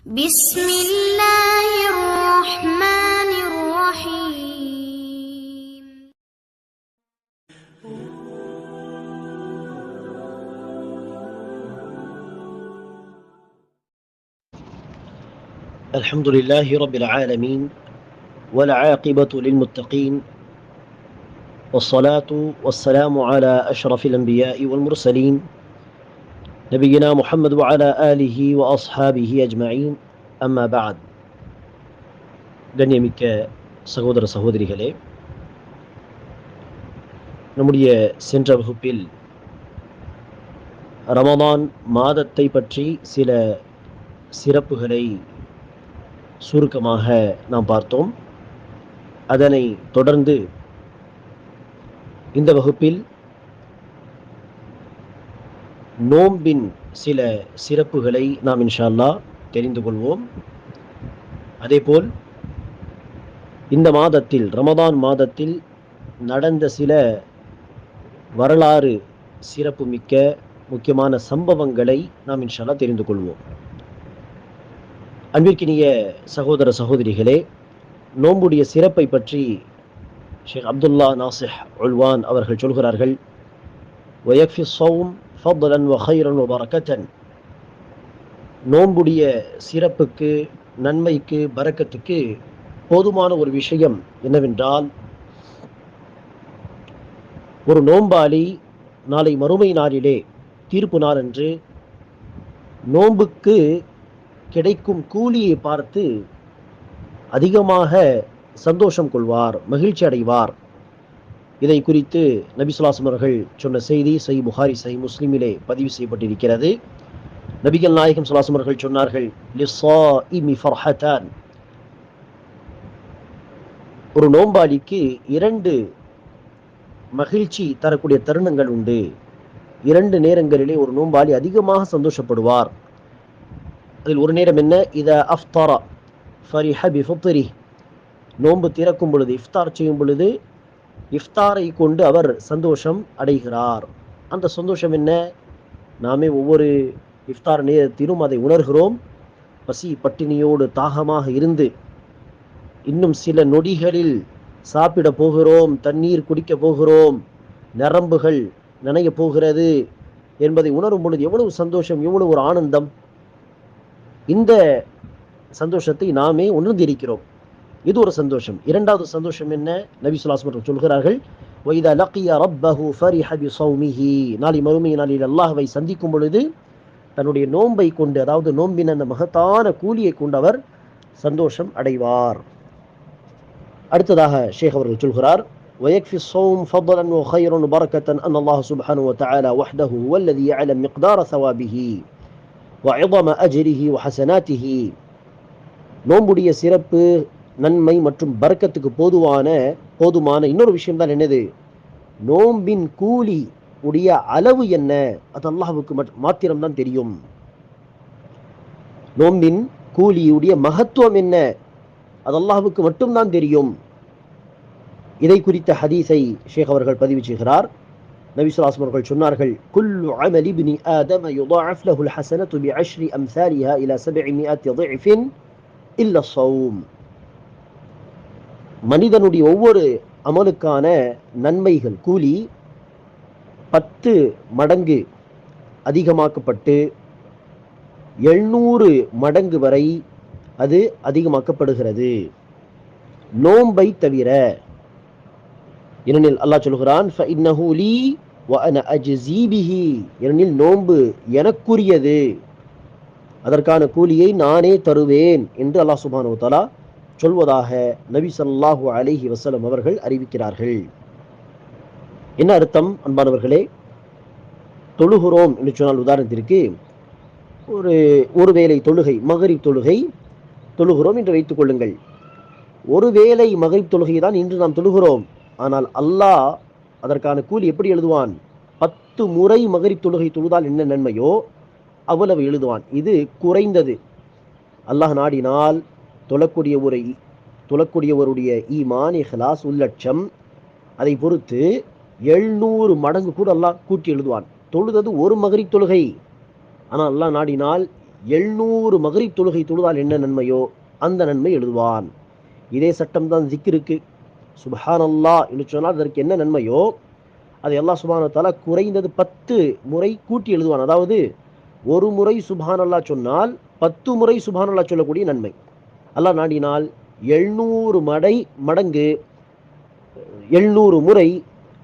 بسم الله الرحمن الرحيم. الحمد لله رب العالمين والعاقبة للمتقين والصلاة والسلام على أشرف الأنبياء والمرسلين نبينا محمد وعلى آله وأصحابه أجمعين أما بعد கண்ணியமிக்க சகோதர சகோதரிகளே நம்முடைய சென்ற வகுப்பில் ரமதான் மாதத்தை பற்றி சில சிறப்புகளை சுருக்கமாக நாம் பார்த்தோம் அதனை தொடர்ந்து இந்த வகுப்பில் நோம்பின் சில சிறப்புகளை நாம் இன்ஷால்லா தெரிந்து கொள்வோம். அதேபோல் இந்த மாதத்தில் ரமதான் மாதத்தில் நடந்த சில வரலாறு சிறப்பு மிக்க முக்கியமான சம்பவங்களை நாம் இன்ஷால்லா தெரிந்து கொள்வோம். அன்பிற்கினிய சகோதர சகோதரிகளே நோம்புடைய சிறப்பை பற்றி ஷேக் அப்துல்லா நாசிஹ் உல்வான் அவர்கள் சொல்கிறார்கள் ஒயக்ஃபி சௌம் ஃபضலன் வஹைரன் வரக்கத்தன் நோன்புடைய சிறப்புக்கு நன்மைக்கு பறக்கத்துக்கு போதுமான ஒரு விஷயம் என்னவென்றால் ஒரு நோம்பாளி நாளை மறுமை நாளிலே தீர்ப்பு நாள் என்று நோன்புக்கு கிடைக்கும் கூலியை பார்த்து அதிகமாக சந்தோஷம் கொள்வார் மகிழ்ச்சி அடைவார். இதை குறித்து நபிசுல்லாசம் அவர்கள் சொன்ன செய்தி சை புகாரி சை முஸ்லிமிலே பதிவு செய்யப்பட்டிருக்கிறது. நபிகள் நாயகம் சுல்லாசம் அவர்கள் சொன்னார்கள் ஒரு நோம்பாளிக்கு இரண்டு மகிழ்ச்சி தரக்கூடிய தருணங்கள் உண்டு. இரண்டு நேரங்களிலே ஒரு நோம்பாளி அதிகமாக சந்தோஷப்படுவார். அதில் ஒரு நேரம் என்ன? இத அஃப்தாரா ஃபரிஹபி ஃபுத்தரி நோன்பு திறக்கும் பொழுது இஃப்தார் செய்யும் பொழுது இஃப்தாரை கொண்டு அவர் சந்தோஷம் அடைகிறார். அந்த சந்தோஷம் என்ன? நாமே ஒவ்வொரு இஃப்தார் நேரத்திலும் அதை உணர்கிறோம். பசி பட்டினியோடு தாகமாக இருந்து இன்னும் சில நொடிகளில் சாப்பிட போகிறோம் தண்ணீர் குடிக்க போகிறோம் நரம்புகள் நினைய போகிறது என்பதை உணரும் பொழுது எவ்வளவு சந்தோஷம் எவ்வளவு ஒரு ஆனந்தம். இந்த சந்தோஷத்தை நாமே உணர்ந்திருக்கிறோம். இது ஒரு சந்தோஷம் இரண்டாவது சந்தோஷம் என்ன நபி சுல்லாஸ் அவர்கள் சொல்கிறார்கள் வைதா லக்கிய ரப்பஹு ஃபரிஹ பிஸௌமிஹி நாளை மறுமை நாளில் அல்லாஹ்வை சந்திக்கும் பொழுது தன்னுடைய நோன்பை கொண்டு அதாவது நோம்பின் அந்த மகத்தான கூலியை கொண்டு அவர் சந்தோஷம் அடைவார் அடுத்ததாக ஷேக் அவர்கள் சொல்கிறார் ويكفي الصوم فضلا وخيرا وبركة أن الله سبحانه وتعالى وحده هو الذي يعلم مقدار ثوابه وعظم أجره وحسناته நோம்புடைய சிறப்பு நன்மை மற்றும் பறக்கத்துக்கு போதுவான போதுமான இன்னொரு விஷயம் தான் என்னது? நோம்பின் கூலி உடைய அளவு என்ன? அது அல்லாஹுக்கு மாத்திரம்தான் தெரியும். நோம்பின் கூலியுடைய மகத்துவம் என்ன? அது அல்லாஹுக்கு மட்டும்தான் தெரியும். இதை குறித்த ஹதீஸை ஷேக் அவர்கள் பதிவு செய்கிறார். நபிசுலாஸ்மர் அவர்கள் சொன்னார்கள் குல்லு அமலி பினி ஆதம இல்ல சௌம். மனிதனுடைய ஒவ்வொரு அமலுக்கான நன்மைகள் கூலி பத்து மடங்கு அதிகமாக்கப்பட்டு எழுநூறு மடங்கு வரை அது அதிகமாக்கப்படுகிறது. நோம்பை தவிர ஏனெனில் அல்லாஹ் சொல்கிறான் ஏனெனில் நோன்பு எனக்குரியது. அதற்கான கூலியை நானே தருவேன் என்று அல்லாஹ் சுபானு தலா சொல்வதாக நபி ஸல்லல்லாஹு அலிஹி வசலம் அவர்கள் அறிவிக்கிறார்கள். என்ன அர்த்தம் அன்பானவர்களே? தொழுகிறோம் என்று சொன்னால் உதாரணத்திற்கு ஒரு ஒரு வேளை தொழுகை மகரிப் தொழுகை தொழுகிறோம் என்று வைத்துக் கொள்ளுங்கள். ஒரு வேளை மகரிப் தொழுகை தான் இன்று நாம் தொழுகிறோம். ஆனால் அல்லாஹ் அதற்கான கூலி எப்படி எழுதுவான்? பத்து முறை மகரிப் தொழுகை தொழுதால் என்ன நன்மையோ அவ்வளவு எழுதுவான். இது குறைந்தது. அல்லாஹ் நாடினால் தொழக்கூடிய ஒரு தொழக்கூடியவருடைய ஈமான் இஹ்லாஸ் உள்ளட்சம் அதை பொறுத்து எழுநூறு மடங்கு கூட அல்லாஹ் கூட்டி எழுதுவான். தொழுதது ஒரு மகரி தொழுகை. ஆனால் அல்லாஹ் நாடினால் எழுநூறு மகரி தொழுகை தொழுதால் என்ன நன்மையோ அந்த நன்மை எழுதுவான். இதே சட்டம் தான் சுபஹான் அல்லா என்று சொன்னால் அதற்கு என்ன நன்மையோ அதை எல்லா சுபான குறைந்தது பத்து முறை கூட்டி எழுதுவான். அதாவது ஒரு முறை சுபான் அல்லா சொன்னால் பத்து முறை சுபான் அல்லா சொல்லக்கூடிய நன்மை. அல்லாஹ் நாடினால் எழுநூறு மடை மடங்கு எழுநூறு முறை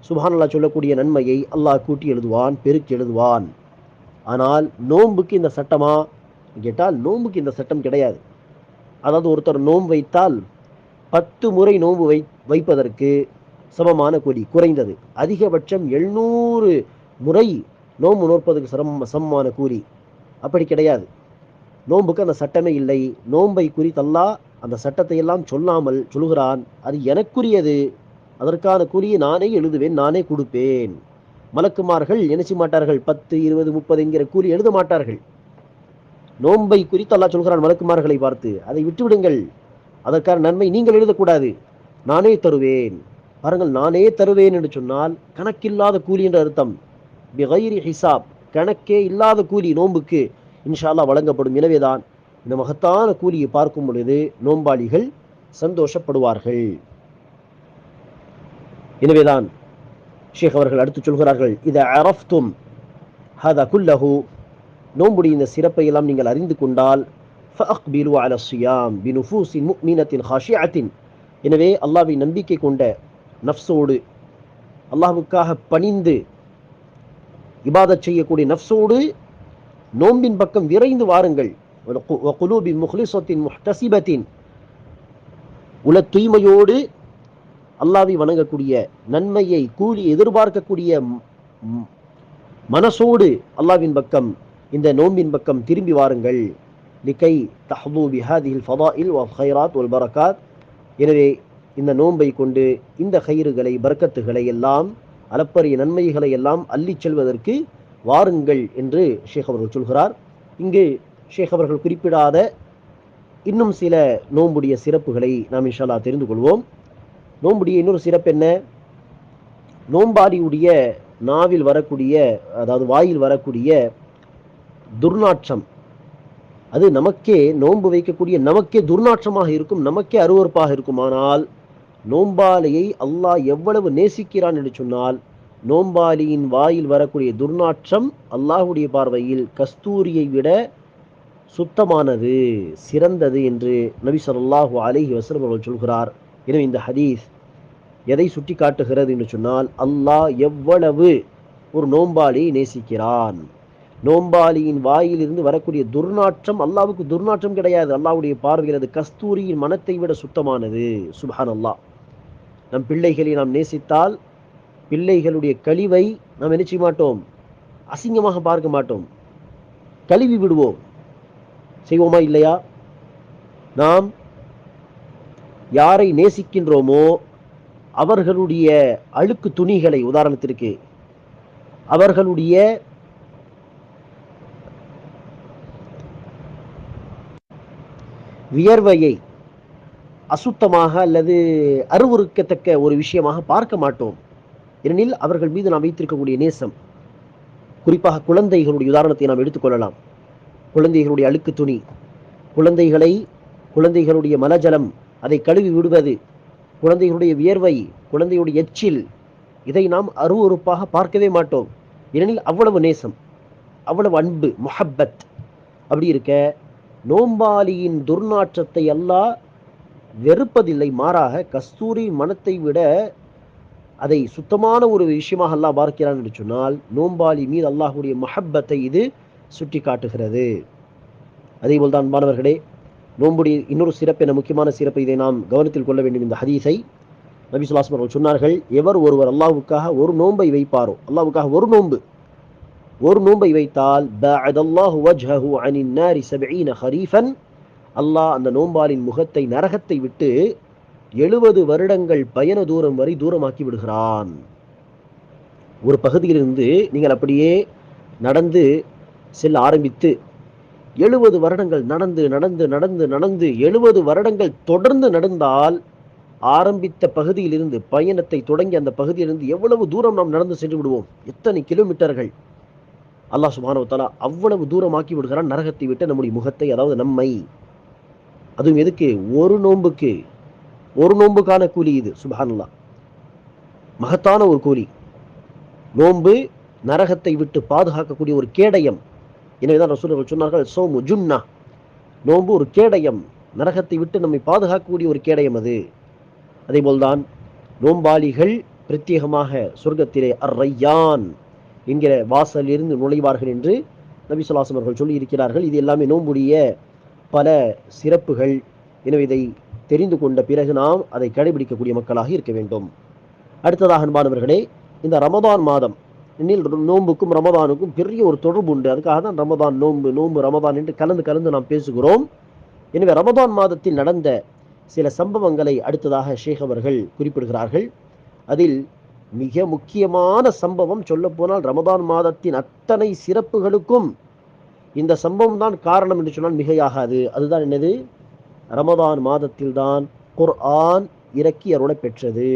சுபானல்லா சொல்லக்கூடிய நன்மையை அல்லாஹ் கூட்டி எழுதுவான் பெருக்கி எழுதுவான். ஆனால் நோன்புக்கு இந்த சட்டமா? கேட்டால் நோன்புக்கு இந்த சட்டம் கிடையாது. அதாவது ஒருத்தர் நோன்பு வைத்தால் பத்து முறை நோன்பு வை வைப்பதற்கு சமமான கூலி குறைந்தது. அதிகபட்சம் எழுநூறு முறை நோன்பு நோற்பதற்கு சிரம சமமான கூலி. அப்படி கிடையாது. நோன்புக்கு அந்த சட்டமே இல்லை. நோன்பை குறித்தல்லா அந்த சட்டத்தை எல்லாம் சொல்லாமல் சொல்கிறான் அது எனக்குரியது. அதற்கான கூலியை நானே எழுதுவேன் நானே கொடுப்பேன். மலக்குமார்கள் நினைச்சு மாட்டார்கள். பத்து இருபது முப்பது என்கிற கூலி எழுத மாட்டார்கள். நோன்பை குறித்து அல்லா சொல்கிறான் மலக்குமார்களை பார்த்து. அதை விட்டுவிடுங்கள். அதற்கான நன்மை நீங்கள் எழுதக்கூடாது. நானே தருவேன். பாருங்கள் நானே தருவேன் என்று சொன்னால் கணக்கில்லாத கூலி என்ற அர்த்தம். பிகைரி ஹிசாப் கணக்கே இல்லாத கூலி நோன்புக்கு இன்ஷால்லா வழங்கப்படும். எனவேதான் இந்த மகத்தான கூலியை பார்க்கும் பொழுது நோம்பாளிகள் சந்தோஷப்படுவார்கள். எனவேதான் ஷேக் அவர்கள் அடுத்து சொல்கிறார்கள் இதை அரஃப்தும் ஹத குல்லஹு. நோம்புடைய இந்த சிறப்பை எல்லாம் நீங்கள் அறிந்து கொண்டால் ஃபஅக்பிலு அல சுயாம் பினுஃபூசின் முக்மீனத்தின் ஹஷியாத்தின் எனவே அல்லாவை நம்பிக்கை கொண்ட நஃப்ஸோடு அல்லாஹுக்காக பணிந்து இபாதத் செய்யக்கூடிய நஃப்ஸோடு நோம்பின் பக்கம் விரைந்து வாருங்கள். உல தூய்மையோடு அல்லாவை வணங்கக்கூடிய நன்மையை கூலி எதிர்பார்க்கக்கூடிய மனசோடு அல்லாவின் பக்கம் இந்த நோன்பின் பக்கம் திரும்பி வாருங்கள். லிகை தஹ்பூ பிஹாதில் ஹைராத் ஒல் பரக்காத் எனவே இந்த நோன்பை கொண்டு இந்த கயிறுகளை பர்க்கத்துகளை எல்லாம் அளப்பரிய நன்மைகளை எல்லாம் அள்ளிச் செல்வதற்கு வாருங்கள் என்று ஷேக் அவர்கள் சொல்கிறார். இங்கு ஷேக் அவர்கள் குறிப்பிடாத இன்னும் சில நோம்புடைய சிறப்புகளை நாம் இன்ஷால்லா தெரிந்து கொள்வோம். நோம்புடைய இன்னொரு சிறப்பு என்ன? நோம்பாடியுடைய நாவில் வரக்கூடிய அதாவது வாயில் வரக்கூடிய துர்நாற்றம். அது நமக்கே நோன்பு வைக்கக்கூடிய நமக்கே துர்நாற்றமாக இருக்கும் நமக்கே அருவருப்பாக இருக்கும். ஆனால் அல்லாஹ் எவ்வளவு நேசிக்கிறான் என்று சொன்னால் நோம்பாலியின் வாயில் வரக்கூடிய துர்நாற்றம் அல்லாஹ்வுடைய பார்வையில் கஸ்தூரியை விட சுத்தமானது சிறந்தது என்று நபி சொல்லாஹு அலிஹி வஸல்லம் அவர்கள் சொல்கிறார். எனவே இந்த ஹதீஸ் எதை சுட்டி காட்டுகிறது என்று சொன்னால் அல்லாஹ் எவ்வளவு ஒரு நோம்பாளியை நேசிக்கிறான். நோம்பாளியின் வாயிலிருந்து வரக்கூடிய துர்நாற்றம் அல்லாவுக்கு துர்நாற்றம் கிடையாது. அல்லாவுடைய பார்வையில் அது கஸ்தூரியின் மனத்தை விட சுத்தமானது. சுபஹான் அல்லாஹ் நம் பிள்ளைகளை நாம் நேசித்தால் பிள்ளைகளுடைய கழிவை நாம் என்ன செய்ய மாட்டோம்? அசிங்கமாக பார்க்க மாட்டோம். கழுவி விடுவோம். செய்வோமா இல்லையா? நாம் யாரை நேசிக்கின்றோமோ அவர்களுடைய அழுக்கு துணிகளை உதாரணத்திற்கு அவர்களுடைய வியர்வையை அசுத்தமாக அல்லது அருவருக்கத்தக்க ஒரு விஷயமாக பார்க்க மாட்டோம். ஏனெனில் அவர்கள் மீது நாம் வைத்திருக்கக்கூடிய நேசம் குறிப்பாக குழந்தைகளுடைய உதாரணத்தை நாம் எடுத்துக்கொள்ளலாம். குழந்தைகளுடைய அழுக்கு துணி குழந்தைகளை குழந்தைகளுடைய மலஜலம் அதை கழுவி விடுவது குழந்தைகளுடைய வியர்வை குழந்தையுடைய எச்சில் இதை நாம் அருவறுப்பாக பார்க்கவே மாட்டோம். ஏனெனில் அவ்வளவு நேசம் அவ்வளவு அன்பு மொஹப்பத். அப்படி இருக்க நோம்பாலியின் துர்நாற்றத்தை எல்லாம் வெறுப்பதில்லை மாறாக கஸ்தூரி மனத்தை விட அதை சுத்தமான ஒரு விஷயமாக அல்லாஹ் பார்க்கிறான் என்று சொன்னால் நோம்பாளி மீது அல்லாஹுடைய மஹப்பத்தை இது சுட்டி காட்டுகிறது அதே போல் தான் மாணவர்களே நோம்புடைய இன்னொரு சிறப்பு என முக்கியமான சிறப்பு இதை நாம் கவனத்தில் கொள்ள வேண்டும். இந்த ஹதீஸை நபி சுல்லாஸ்மர் அவர்கள் சொன்னார்கள் எவர் ஒருவர் அல்லாஹ்வுக்காக ஒரு நோன்பை வைப்பாரோ? அல்லாவுக்காக ஒரு நோன்பு. ஒரு நோன்பை வைத்தால் அனின் ஹரீஃபன் அல்லாஹ் அந்த நோம்பாலின் முகத்தை நரகத்தை விட்டு எழுபது வருடங்கள் பயண தூரம் வரை தூரமாக்கி விடுகிறான். ஒரு பகுதியிலிருந்து நீங்கள் அப்படியே நடந்து செல்ல ஆரம்பித்து எழுபது வருடங்கள் நடந்து நடந்து நடந்து நடந்து எழுபது வருடங்கள் தொடர்ந்து நடந்தால் ஆரம்பித்த பகுதியிலிருந்து பயணத்தை தொடங்கி அந்த பகுதியிலிருந்து எவ்வளவு தூரம் நாம் நடந்து சென்று விடுவோம்? எத்தனை கிலோமீட்டர்கள்? அல்லாஹ் சுபானவத்தாலா அவ்வளவு தூரமாக்கி விடுகிறான் நரகத்தை விட்டு நம்முடைய முகத்தை அதாவது நம்மை. அதுவும் எதுக்கு? ஒரு நோன்புக்கு. ஒரு நோன்புக்கான கூலி இது சுபஹானல்லாஹ். மகத்தான ஒரு கூலி. நோன்பு நரகத்தை விட்டு பாதுகாக்கக்கூடிய ஒரு கேடயம். எனவேதான் ரசூலர்கள் சொன்னார்கள் சோமு ஜுன்னா. நோன்பு ஒரு கேடயம். நரகத்தை விட்டு நம்மை பாதுகாக்கக்கூடிய ஒரு கேடயம் அது. அதே போல்தான் நோம்பாளிகள் பிரத்யேகமாக சொர்க்கத்திலே அர் ரையான் என்கிற வாசலில் இருந்து நுழைவார்கள் என்று நபி சொல்லாசம் அவர்கள் சொல்லி இருக்கிறார்கள் இது எல்லாமே நோம்புடைய பல சிறப்புகள். எனவே இதை தெரிந்து கொண்ட பிறகு நாம் அதை கடைபிடிக்கக்கூடிய மக்களாக இருக்க வேண்டும். அடுத்ததாக அன்பானவர்களே இந்த ரமதான் மாதம் இன்னில் நோன்புக்கும் ரமதானுக்கும் பெரிய ஒரு தொடர்பு உண்டு. அதுக்காக தான் ரமதான் நோன்பு நோன்பு ரமதான் என்று கலந்து கலந்து நாம் பேசுகிறோம். எனவே ரமதான் மாதத்தில் நடந்த சில சம்பவங்களை அடுத்ததாக ஷேக் அவர்கள் குறிப்பிடுகிறார்கள். அதில் மிக முக்கியமான சம்பவம் சொல்லப்போனால் ரமதான் மாதத்தின் அத்தனை சிறப்புகளுக்கும் இந்த சம்பவம் தான் காரணம் என்று சொன்னால் மிகையாகாது. அதுதான் என்னது? ரமதான் மாதத்தில்தான் குர்ஆன் இறக்கி அருளை பெற்றது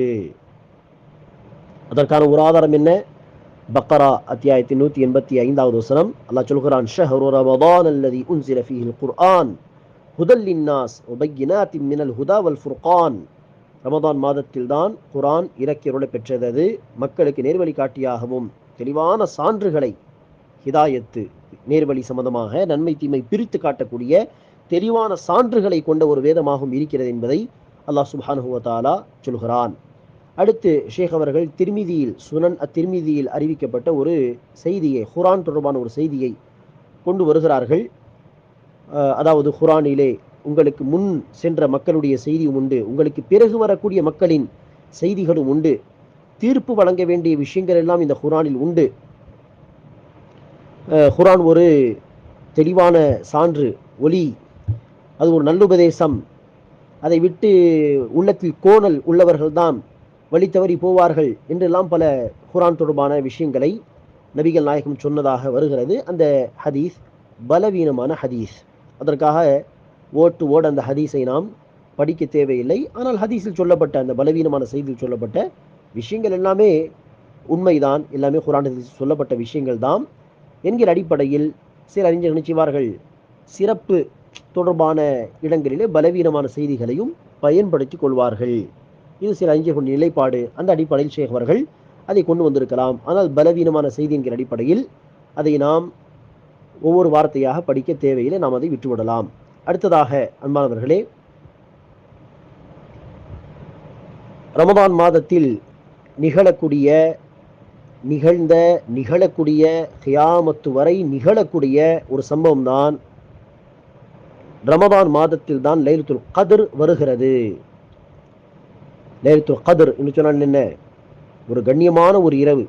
அதற்கான ஒரு ஆதாரம் என்ன? பக்கரா அத்தியாயத்தின் நூற்றி எண்பத்தி ஐந்தாவது வசனம். அல்லாஹ் சொல்கிறான் ஷஹரு ரமதான் அல்லதி உன்சில ஃபீஹில் குர்ஆன் ஹுதல் லின்னாஸ் உபையினாத்தி மினல் ஹுதா வல் ஃபுர்கான். ரமதான் மாதத்தில்தான் குர்ஆன் இறக்கி அருளை பெற்றது மக்களுக்கு நேர்வழி காட்டியாகவும் தெளிவான சான்றுகளை ஹிதாயத்து நேர்வழி சம்பந்தமாக நன்மை தீமை பிரித்து காட்டக்கூடிய தெளிவான சான்றுகளை கொண்ட ஒரு வேதமாகவும் இருக்கிறது என்பதை அல்லாஹ் சுப்ஹானஹு சொல்கிறான். அடுத்து ஷேக் அவர்கள் திருமிதியில் சுனன் அத்திருமிதியில் அறிவிக்கப்பட்ட ஒரு செய்தியை குரான் தொடர்பான ஒரு செய்தியை கொண்டு வருகிறார்கள். அதாவது குரானிலே உங்களுக்கு முன் சென்ற மக்களுடைய செய்தியும் உண்டு உங்களுக்கு பிறகு வரக்கூடிய மக்களின் செய்திகளும் உண்டு தீர்ப்பு வழங்க வேண்டிய விஷயங்கள் எல்லாம் இந்த குரானில் உண்டு. அஹ், குரான் ஒரு தெளிவான சான்று ஒளி அது ஒரு நல்லுபதேசம். அதை விட்டு உள்ளத்தில் கோணல் உள்ளவர்கள்தான் வழி தவறி போவார்கள் என்றெல்லாம் பல குரான் தொடர்பான விஷயங்களை நபிகள் நாயகம் சொன்னதாக வருகிறது. அந்த ஹதீஸ் பலவீனமான ஹதீஸ். அதற்காக ஓட்டு ஓட அந்த ஹதீஸை நாம் படிக்க தேவையில்லை. ஆனால் ஹதீஸில் சொல்லப்பட்ட அந்த பலவீனமான செய்தியில் சொல்லப்பட்ட விஷயங்கள் எல்லாமே உண்மைதான். எல்லாமே குரான் ஹதீஸில் சொல்லப்பட்ட விஷயங்கள் தான் என்கிற அடிப்படையில் சில அறிஞர்கள் நினைச்சுவார்கள் சிறப்பு தொடர்பான இடங்களிலே பலவீனமான செய்திகளையும் பயன்படுத்தி கொள்வார்கள். இது சில அறிஞர்களுடைய நிலைப்பாடு. அந்த அடிப்படையில் ஷேக் அவர்கள் அதை கொண்டு வந்திருக்கலாம். ஆனால் பலவீனமான செய்தி என்கிற அடிப்படையில் அதை நாம் ஒவ்வொரு வார்த்தையாக படிக்க தேவையில்லை. நாம் அதை விட்டுவிடலாம். அடுத்ததாக அன்பானவர்களே ரமதான் மாதத்தில் நிகழக்கூடிய நிகழ்ந்த நிகழக்கூடிய கியாமத்து வரை நிகழக்கூடிய ஒரு சம்பவம் தான் ரமதான் மாதத்தில் தான் லைலத்துல் கதிர் வருகிறது. லைலத்துல் கதிர் என்று சொன்னால் என்ன? ஒரு கண்ணியமான ஒரு இரவு.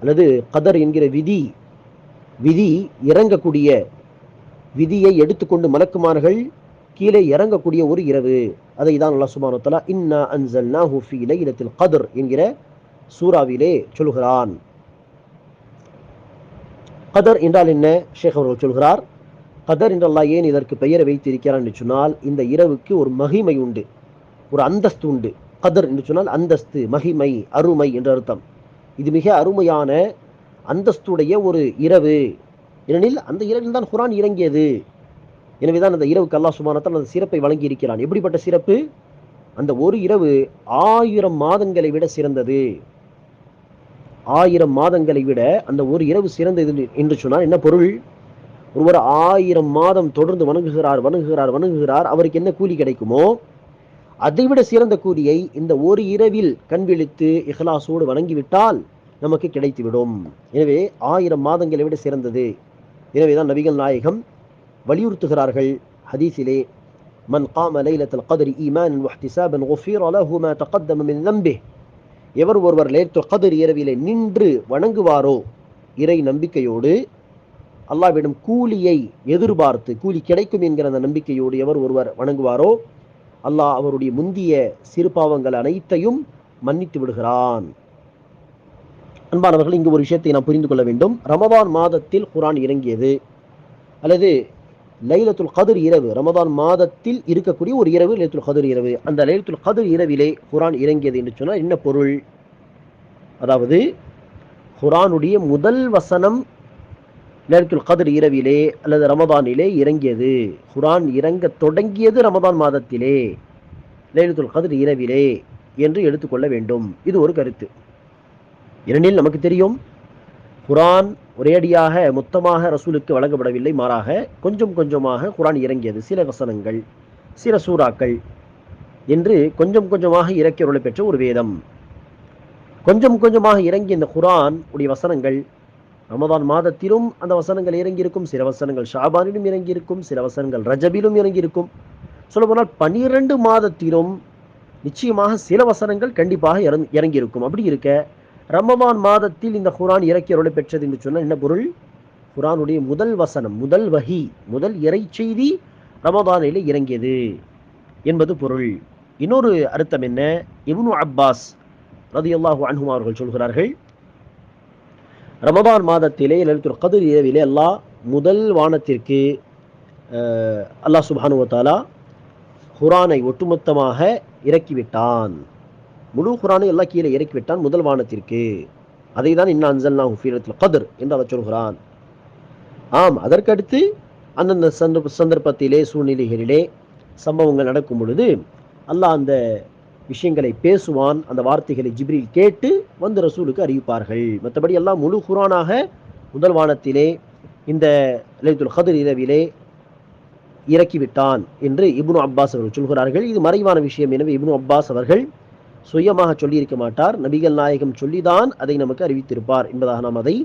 அல்லது கதர் என்கிற விதி விதி இறங்கக்கூடிய விதியை எடுத்துக்கொண்டு மலக்குமார்கள் கீழே இறங்கக்கூடிய ஒரு இரவு. அதை தான் அல்லா சுப்ஹானஹு வ தஆலா இன்னா அன்ஸல்னாஹு ஃபீ லைலத்தில் கதர் என்கிற சூறாவிலே சொல்கிறான். கதர் என்றால் என்ன? ஷேக் அவர்கள் சொல்கிறார் கதர் என்றெல்லாம் ஏன் இதற்கு பெயரை வைத்திருக்கிறான் என்று சொன்னால் இந்த இரவுக்கு ஒரு மகிமை உண்டு. ஒரு அந்தஸ்து உண்டு. கதர் என்று சொன்னால் அந்தஸ்து மகிமை அருமை என்ற அர்த்தம். இது மிக அருமையான அந்தஸ்துடைய ஒரு இரவு. ஏனெனில் அந்த இரவில் தான் குரான் இறங்கியது. எனவே தான் அந்த இரவுக்கு அல்லா சுமானத்தால் அந்த சிறப்பை வழங்கி இருக்கிறான் எப்படிப்பட்ட சிறப்பு? அந்த ஒரு இரவு ஆயிரம் மாதங்களை விட சிறந்தது. ஆயிரம் மாதங்களை விட அந்த ஒரு இரவு சிறந்தது என்று சொன்னால் என்ன பொருள்? ஒருவர் ஆயிரம் மாதம் தொடர்ந்து வணங்குகிறார் வணங்குகிறார் வணங்குகிறார் அவருக்கு என்ன கூலி கிடைக்குமோ அதைவிட சிறந்த கூலியை இந்த ஒரு இரவில் கண் விழித்து இஹ்லாசோடு வணங்கிவிட்டால் நமக்கு கிடைத்துவிடும். எனவே ஆயிரம் மாதங்களை விட சிறந்தது. எனவேதான் நபிகள் நாயகம் வலியுறுத்துகிறார்கள் ஹதீஸிலே மன் காம லைலத்தில் கத்ரி ஈமான் வஹ்திசாபன் மா மின் எவர் ஒருவர் லேத்து கத்ர் இரவிலே நின்று வணங்குவாரோ இறை நம்பிக்கையோடு அல்லாவிடம் கூலியை எதிர்பார்த்து கூலி கிடைக்கும் என்கிற அந்த நம்பிக்கையோடு எவர் ஒருவர் வணங்குவாரோ அல்லாஹ் அவருடைய முந்திய சிறுபாவங்கள் அனைத்தையும் மன்னித்து விடுகிறான். அன்பானவர்கள் இங்கு ஒரு விஷயத்தை நாம் புரிந்து கொள்ள வேண்டும். ரமதான் மாதத்தில் குரான் இறங்கியது. அல்லது லைலத்துல் கதிர் இரவு ரமதான் மாதத்தில் இருக்கக்கூடிய ஒரு இரவு லைலத்துல் கதிர் இரவு. அந்த லைலத்துல் கதிர் இரவிலே குரான் இறங்கியது என்று சொன்னால் என்ன பொருள்? அதாவது குரானுடைய முதல் வசனம் லைலத்துல் கதிர் இரவிலே அல்லது ரமதானிலே இறங்கியது. குரான் இறங்க தொடங்கியது ரமதான் மாதத்திலே. லைலத்துல் கதிர் இரவிலே என்று எடுத்துக்கொள்ள வேண்டும். இது ஒரு கருத்து. இரண்டில் நமக்கு தெரியும் குரான் ஒரேடியாக மொத்தமாக ரசூலுக்கு வழங்கப்படவில்லை. மாறாக கொஞ்சம் கொஞ்சமாக குரான் இறங்கியது. சில வசனங்கள் சில சூறாக்கள் என்று கொஞ்சம் கொஞ்சமாக இறக்கியருளை பெற்ற ஒரு வேதம். கொஞ்சம் கொஞ்சமாக இறங்கிய இந்த குரான் உடைய வசனங்கள் ரமதான் மாதத்திலும் அந்த வசனங்கள் இறங்கியிருக்கும். சில வசனங்கள் ஷாபானிலும் இறங்கியிருக்கும். சில வசனங்கள் ரஜபிலும் இறங்கியிருக்கும். சொல்லப்போனால் பனிரெண்டு மாதத்திலும் நிச்சயமாக சில வசனங்கள் கண்டிப்பாக இறங் இறங்கியிருக்கும். அப்படி இருக்க ரமவான் மாதத்தில் இந்த குரான் இறக்கியருளை பெற்றது என்று சொன்னால் என்ன பொருள்? குரானுடைய முதல் வசனம் முதல் வஹி முதல் இறை செய்தி ரமதானில் இறங்கியது என்பது பொருள். இன்னொரு அர்த்தம் என்ன? இப்னு அப்பாஸ் ரதியுல்லாஹு அன்ஹுமா அவர்கள் சொல்கிறார்கள் ரமபான் மாதத்திலே லலித்துல் கதிர் இரவிலே அல்லாஹ் முதல் வானத்திற்கு அல்லாஹ் சுபானுவத்தாலா குரானை ஒட்டுமொத்தமாக இறக்கிவிட்டான். முழு குரானை எல்லாம் கீழே இறக்கிவிட்டான் முதல் வானத்திற்கு. அதை தான் இன்னும் அஞ்சல் ஃபீ லலித்துல் கதிர் என்று அவர் சொல்கிறான். ஆம் அதற்கடுத்து அந்தந்த சந்தர்ப்ப சந்தர்ப்பத்திலே சூழ்நிலைகளிலே சம்பவங்கள் நடக்கும் பொழுது அல்லாஹ் அந்த விஷயங்களை பேசுவான் அந்த வார்த்தைகளை ஜிப்ரில் கேட்டு வந்து ரசூலுக்கு அறிவிப்பார்கள். மற்றபடி எல்லாம் முழு குரானாக முதல் வானத்திலே இந்த லைத்துல் ஹதர் இரவிலே இறக்கிவிட்டான் என்று இப்னு அப்பாஸ் அவர்கள் சொல்கிறார்கள். இது மறைவான விஷயம். எனவே இப்னு அப்பாஸ் அவர்கள் சுயமாக சொல்லியிருக்க மாட்டார். நபிகள் நாயகம் சொல்லிதான் அதை நமக்கு அறிவித்திருப்பார் என்பதாக நாம் அதை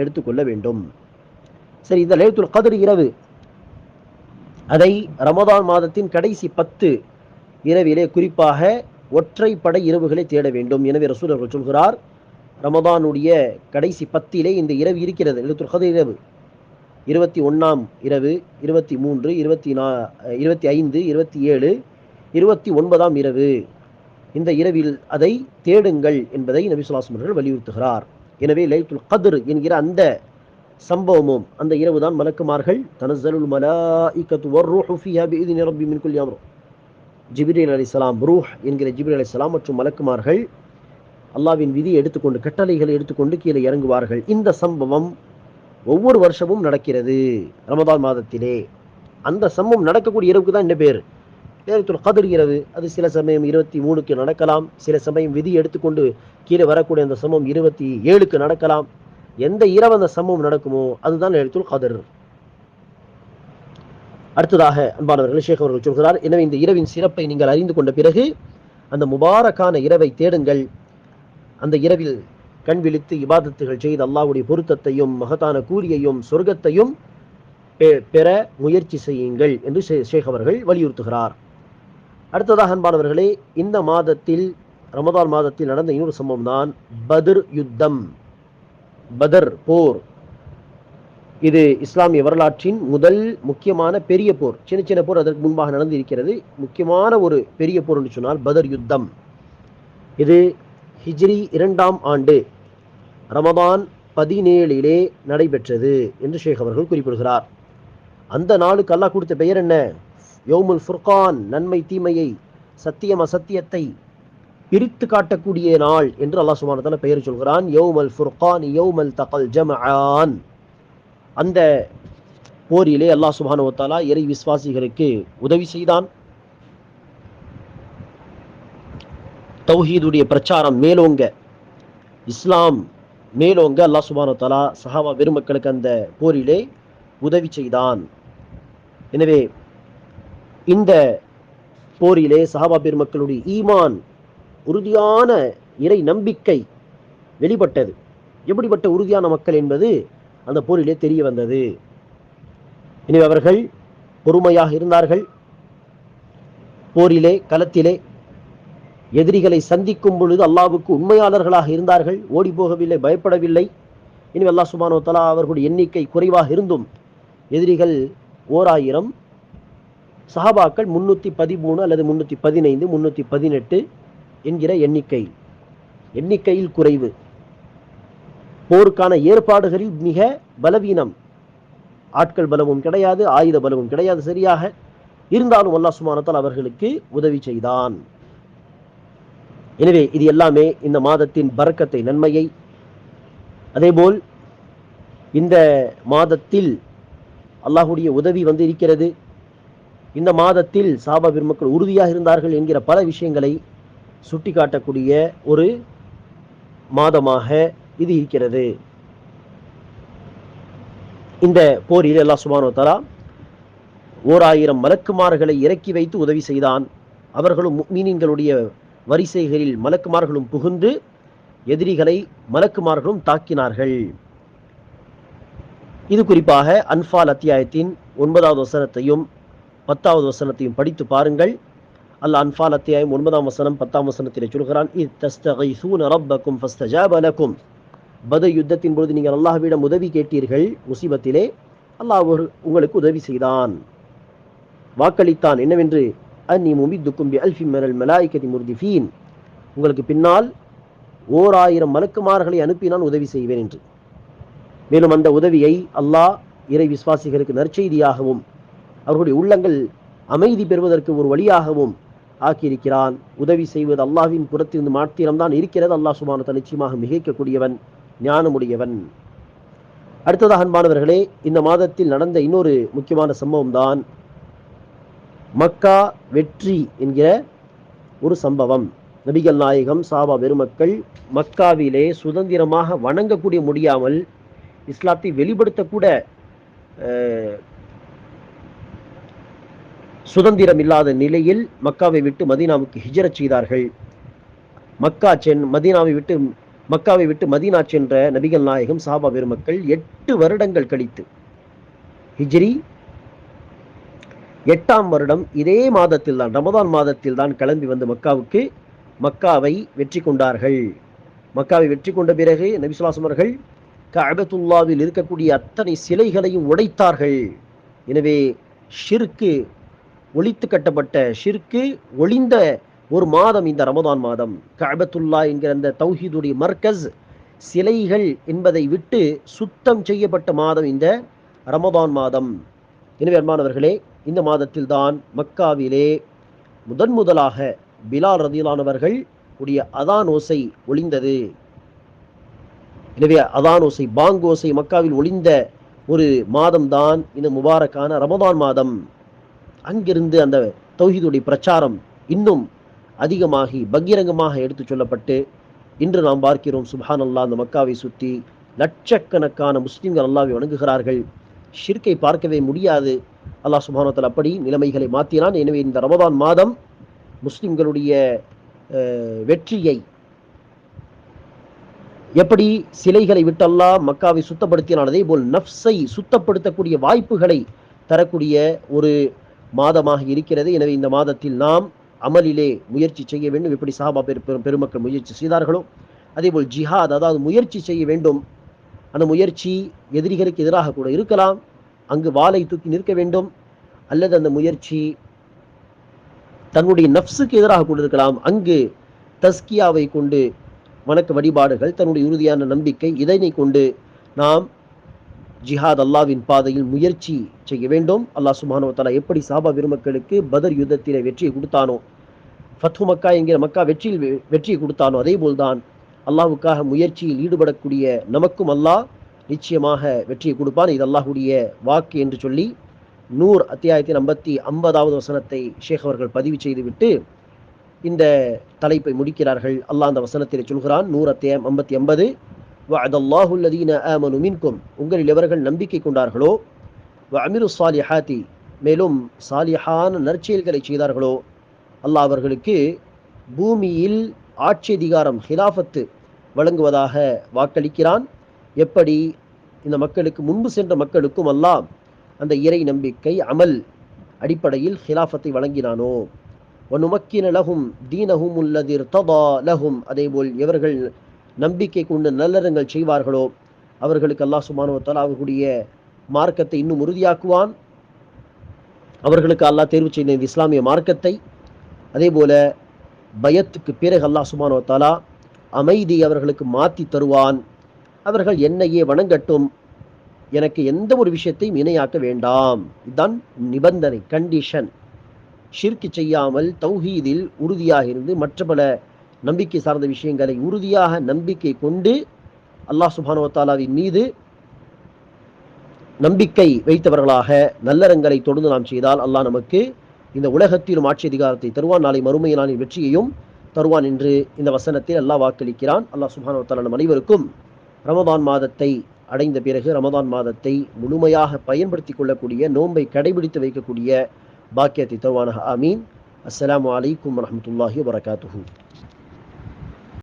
எடுத்துக்கொள்ள வேண்டும். சரி இந்த லைத்துல் கதிர் இரவு அதை ரமதான் மாதத்தின் கடைசி பத்து இரவிலே குறிப்பாக ஒற்றைப்படை இரவுகளை தேட வேண்டும். எனவே ரசூல் அவர்கள் சொல்கிறார் ரமதானுடைய கடைசி பத்திலே இந்த இரவு இருக்கிறது. லைத்துல் இரவு. இருபத்தி ஒன்றாம் இரவு இருபத்தி மூன்று இருபத்தி நா இருபத்தி ஐந்து இருபத்தி ஏழு இருபத்தி ஒன்பதாம் இரவு. இந்த இரவில் அதை தேடுங்கள் என்பதை நபி சொல்லாஸ்லம் அவர்கள் வலியுறுத்துகிறார். எனவே லைத்துல் கதிர் என்கிற அந்த சம்பவமும் அந்த இரவு தான் மலக்குமார்கள் தனசலுல் மலாஇக்கத்து வர்ரூஹு ஃபீஹா பிஇذن ரப்பி மின் குல்லி அம்ர். ஜிபிரில் அலிசலாம் ரூஹ் என்கிற ஜிபிரி அலிசலாம் மற்றும் மலக்குமார்கள் அல்லாஹ்வின் விதியை எடுத்துக்கொண்டு கட்டளைகளை எடுத்துக்கொண்டு கீழே இறங்குவார்கள். இந்த சம்பவம் ஒவ்வொரு வருஷமும் நடக்கிறது ரமதான் மாதத்திலே. அந்த சம்பவம் நடக்கக்கூடிய இரவுக்கு தான் என்ன பேர். நேரத்தில் கதிர் இரவு அது சில சமயம் இருபத்தி மூணுக்கு நடக்கலாம். சில சமயம் விதி எடுத்துக்கொண்டு கீழே வரக்கூடிய அந்த சம்பவம் இருபத்தி ஏழுக்கு நடக்கலாம். எந்த இரவு அந்த சம்பவம் நடக்குமோ அதுதான் லேலத்துல் கதிர். அடுத்ததாக அன்பானவர்கள் ஷேக் அவர்கள் சொல்கிறார் எனவே இந்த இரவின் சிறப்பை நீங்கள் அறிந்து கொண்ட பிறகு அந்த முபாரக்கான இரவை தேடுங்கள். அந்த இரவில் கண் விழித்து இபாதத்துகள் செய்து அல்லாவுடைய பொருத்தத்தையும் மகத்தான கூலியையும் சொர்க்கத்தையும் பெ- பெற முயற்சி செய்யுங்கள் என்று ஷேக் அவர்கள் வலியுறுத்துகிறார். அடுத்ததாக அன்பானவர்களே இந்த மாதத்தில் ரமதான் மாதத்தில் நடந்த இன்னொரு சம்பவம் தான் பதர் யுத்தம். பதர் போர். இது இஸ்லாமிய வரலாற்றின் முதல் முக்கியமான பெரிய போர். சின்ன சின்ன போர் அதற்கு முன்பாக நடந்து இருக்கிறது முக்கியமான ஒரு பெரிய போர் என்று சொன்னால் பதர் யுத்தம். இது ஹிஜ்ரி இரண்டாம் ஆண்டு ரமதான் பதினேழிலே நடைபெற்றது என்று ஷேக் அவர்கள் குறிப்பிடுகிறார். அந்த நாளுக்கு அல்லாஹ் கொடுத்த பெயர் என்ன? யோமுல் ஃபுர்கான் நன்மை தீமையை சத்தியம் அசத்தியத்தை பிரித்து காட்டக்கூடிய நாள் என்று அல்லாஹ் சுப்ஹானஹு பெயர் சொல்கிறான். யோமல் ஃபுர்கான் யோமல் தகல் ஜமான் அந்த போரிலே அல்லாஹ் சுபானுவத்தாலா இறை விசுவாசிகளுக்கு உதவி செய்தான். தௌஹீதுடைய பிரச்சாரம் மேலோங்க இஸ்லாம் மேலோங்க அல்லாஹ் சுபானுவத்தாலா சஹாபா பெருமக்களுக்கு அந்த போரிலே உதவி செய்தான். எனவே இந்த போரிலே சஹாபா பெருமக்களுடைய ஈமான் உறுதியான இறை நம்பிக்கை வெளிப்பட்டது. எப்படிப்பட்ட உறுதியான மக்கள் என்பது அந்த போரிலே தெரிய வந்தது. இனி அவர்கள் பொறுமையாக இருந்தார்கள். போரிலே களத்திலே எதிரிகளை சந்திக்கும் பொழுது அல்லாவுக்கு உண்மையாளர்களாக இருந்தார்கள். ஓடி போகவில்லை பயப்படவில்லை. இனி அல்லாஹ் சுபானோ தலா அவர்களுடைய எண்ணிக்கை குறைவாக இருந்தும் எதிரிகள் ஓர் ஆயிரம் சஹாபாக்கள் முன்னூற்றி பதிமூணு அல்லது முன்னூற்றி பதினைந்து முன்னூற்றி பதினெட்டு என்கிற எண்ணிக்கை. எண்ணிக்கையில் குறைவு. போருக்கான ஏற்பாடுகளில் மிக பலவீனம். ஆட்கள் பலமும் கிடையாது ஆயுத பலமும் கிடையாது சரியாக. இருந்தாலும் அல்லா சுமானத்தால் அவர்களுக்கு உதவி செய்தான். எனவே இது எல்லாமே இந்த மாதத்தின் பறக்கத்தை நன்மையை. அதேபோல் இந்த மாதத்தில் அல்லாஹுடைய உதவி வந்து இருக்கிறது இந்த மாதத்தில் சாபா பெருமக்கள் உறுதியாக இருந்தார்கள் என்கிற பல விஷயங்களை சுட்டிக்காட்டக்கூடிய ஒரு மாதமாக இது இருக்கிறது. இந்த போரில் அல்லா சுபானோ தலா ஓர் ஆயிரம் மலக்குமார்களை இறக்கி வைத்து உதவி செய்தான். அவர்களும் மீனின்களுடைய வரிசைகளில் மலக்குமார்களும் புகுந்து எதிரிகளை மலக்குமார்களும் தாக்கினார்கள். இது குறிப்பாக அன்பால் அத்தியாயத்தின் ஒன்பதாவது வசனத்தையும் பத்தாவது வசனத்தையும் படித்து பாருங்கள். அல்ல அன்பால் அத்தியாயம் ஒன்பதாம் வசனம் பத்தாம் வசனத்திலே சொல்கிறான் இத் தஸ்தகைசூன ரப்பக்கும் ஃபஸ்தஜாப பத யுத்தத்தின் பொழுது நீங்கள் அல்லாஹ்விடம் உதவி கேட்டீர்கள் முசீபத்திலே அல்லாஹ் உங்களுக்கு உதவி செய்தான். வாக்களித்தான். என்னவென்று? அன்னி முமித்துக்கும் பி அல்ஃபி மினல் மலாய்கதி முர்திஃபீன். உங்களுக்கு பின்னால் ஓர் ஆயிரம் மலக்குமார்களை அனுப்பி நான் உதவி செய்வேன் என்று. மேலும் அந்த உதவியை அல்லாஹ் இறை விசுவாசிகளுக்கு நற்செய்தியாகவும் அவர்களுடைய உள்ளங்கள் அமைதி பெறுவதற்கு ஒரு வழியாகவும் ஆக்கியிருக்கிறான். உதவி செய்வது அல்லாஹ்வின் புறத்திலிருந்து மாத்திரம்தான் இருக்கிறது. அல்லாஹ் சுபானத்தை நிச்சயமாக மிகைக்கக்கூடியவன். ஞானமுடையவன். அடுத்ததாக அன்பானவர்களே இந்த மாதத்தில் நடந்த இன்னொரு முக்கியமான சம்பவம் தான் மக்கா வெற்றி என்கிற ஒரு சம்பவம். நபிகள் நாயகம் சாபா பெருமக்கள் மக்காவிலே சுதந்திரமாக வணங்கக்கூடிய முடியாமல் இஸ்லாத்தை வெளிப்படுத்தக்கூட சுதந்திரம் இல்லாத நிலையில் மக்காவை விட்டு மதீனாவுக்கு ஹிஜரச் செய்தார்கள். மக்கா சென் மதீனாவை விட்டு மக்காவை விட்டு மதீனா சென்ற நபிகள் நாயகம் சாபா பெருமக்கள் எட்டு வருடங்கள் கழித்து. ஹிஜ்ரி எட்டாம் வருடம் இதே மாதத்தில் தான் ரமதான் மாதத்தில் தான் கிளம்பி வந்து மக்காவுக்கு. மக்காவை வெற்றி கொண்டார்கள். மக்காவை வெற்றி கொண்ட பிறகு நபிசுலாசமர்கள் கபத்துல்லாவில் இருக்கக்கூடிய அத்தனை சிலைகளையும் உடைத்தார்கள். எனவே ஷிர்க்கு ஒழித்து கட்டப்பட்ட ஷிர்க்கு ஒளிந்த ஒரு மாதம் இந்த ரமதான் மாதம். கபத்துல்லா என்கிற அந்த தௌஹீதுடைய மர்க்கஸ் சிலைகள் என்பதை விட்டு சுத்தம் செய்யப்பட்ட மாதம் இந்த ரமதான் மாதம். எனவே அன்பானவர்களே இந்த மாதத்தில் தான் மக்காவிலே முதன் முதலாக பிலால் ரதியிலானவர்கள் உடைய அதானோசை ஒளிந்தது. எனவே அதானோசை பாங்கோசை மக்காவில் ஒளிந்த ஒரு மாதம்தான் இந்த முபாரக்கான ரமதான் மாதம். அங்கிருந்து அந்த தௌஹீதுடைய பிரச்சாரம் இன்னும் அதிகமாகி பகிரங்கமாக எடுத்துச் சொல்லப்பட்டு இன்று நாம் பார்க்கிறோம் சுபான் அல்லாஹ் அந்த மக்காவை சுற்றி லட்சக்கணக்கான முஸ்லிம்கள் அல்லாவை வணங்குகிறார்கள். ஷிர்கை பார்க்கவே முடியாது. அல்லாஹ் சுபானத்தில் அப்படி நிலைமைகளை மாற்றினான் எனவே இந்த ரமதான் மாதம் முஸ்லிம்களுடைய அஹ், வெற்றியை எப்படி சிலைகளை விட்டல்லா மக்காவை சுத்தப்படுத்தினான் அதே போல் நஃப்ஸை சுத்தப்படுத்தக்கூடிய வாய்ப்புகளை தரக்கூடிய ஒரு மாதமாக இருக்கிறது. எனவே இந்த மாதத்தில் நாம் அமலிலே முயற்சி செய்ய வேண்டும். எப்படி சாபா பெரும் பெருமக்கள் முயற்சி செய்தார்களோ? அதேபோல் ஜிஹாத் அதாவது முயற்சி செய்ய வேண்டும். அந்த முயற்சி எதிரிகளுக்கு எதிராக கூட இருக்கலாம். அங்கு வாளை தூக்கி நிற்க வேண்டும். அல்லது அந்த முயற்சி தன்னுடைய நஃப்ஸுக்கு எதிராக கூட இருக்கலாம். அங்கு தஸ்கியாவை கொண்டு வணக்க வழிபாடுகள் தன்னுடைய உறுதியான நம்பிக்கை இதனை கொண்டு நாம் ஜிஹாத் அல்லாவின் பாதையில் முயற்சி செய்ய வேண்டும். அல்லாஹ் சுப்ஹானஹு வ எப்படி சாபா பெருமக்களுக்கு பதர் யுத்தத்திலே வெற்றியை கொடுத்தானோ ஃபத்து மக்கா என்கிற மக்கா வெற்றியில் வெற்றியை கொடுத்தானோ அதே போல்தான் அல்லாவுக்காக முயற்சியில் ஈடுபடக்கூடிய நமக்கும் அல்லாஹ் நிச்சயமாக வெற்றியை கொடுப்பான். இது அல்லாஹுடைய வாக்கு என்று சொல்லி நூர் அத்தியாயத்தின் ஐம்பத்தி ஐம்பதாவது வசனத்தை ஷேக் அவர்கள் பதிவு செய்துவிட்டு இந்த தலைப்பை முடிக்கிறார்கள். அல்லாஹ் அந்த வசனத்தில் சொல்கிறான் நூறு அத்தியாயம் ஐம்பத்தி ஐம்பது வஅதல்லாஹுல்லதீன ஆமனு மின்கும். உங்களில் எவர்கள் நம்பிக்கை கொண்டார்களோ வ அமிரு சாலிஹாத்தி மேலும் சாலிஹான நற்செயல்களை செய்தார்களோ அல்லாஹ் அவர்களுக்கு பூமியில் ஆட்சி அதிகாரம் ஹிலாஃபத்து வழங்குவதாக வாக்களிக்கிறான். எப்படி? இந்த மக்களுக்கு முன்பு சென்ற மக்களுக்கும் அல்லாம் அந்த இறை நம்பிக்கை அமல் அடிப்படையில் ஹிலாஃபத்தை வழங்கினானோ? ஒனுமக்கின லகும் தீனகும் உள்ளதிர் தபா லகும் அதேபோல் எவர்கள் நம்பிக்கை கொண்டு நல்லறங்கள் செய்வார்களோ? அவர்களுக்கு அல்லாஹ் சுப்ஹானஹு அவர்களுடைய மார்க்கத்தை இன்னும் உறுதியாக்குவான். அவர்களுக்கு அல்லாஹ் தேர்வு செய்த இஸ்லாமிய மார்க்கத்தை அதே போல பயத்துக்கு பிறகு அல்லாஹ் சுப்ஹானஹு தாலா அமைதி அவர்களுக்கு மாற்றி தருவான். அவர்கள் என்னையே வணங்கட்டும். எனக்கு எந்த ஒரு விஷயத்தையும் இணையாக்க வேண்டாம். இதுதான் நிபந்தனை கண்டிஷன் ஷிர்க்கு செய்யாமல் தௌஹீதில் உறுதியாக இருந்து மற்ற பல நம்பிக்கை சார்ந்த விஷயங்களை உறுதியாக நம்பிக்கை கொண்டு அல்லாஹ் சுபானோ தாலாவின் மீது நம்பிக்கை வைத்தவர்களாக நல்லறங்களை தொடர்ந்து நாம் செய்தால் அல்லாஹ் நமக்கு இந்த உலகத்திலும் ஆட்சி அதிகாரத்தை தருவான். நாளை மறுமைய நாளின் வெற்றியையும் தருவான் என்று இந்த வசனத்தில் அல்லாஹ் வாக்களிக்கிறான். அல்லாஹ் சுப்ஹானஹு வ நம் அனைவருக்கும் ரமதான் மாதத்தை அடைந்த பிறகு ரமதான் மாதத்தை முழுமையாக பயன்படுத்தி கொள்ளக்கூடிய நோன்பை கடைபிடித்து வைக்கக்கூடிய பாக்கியத்தை தருவானாக. ஆமீன். அஸ்லாம் வலைக்கம் வரமத்துல்லாஹி வரகாத்துஹூ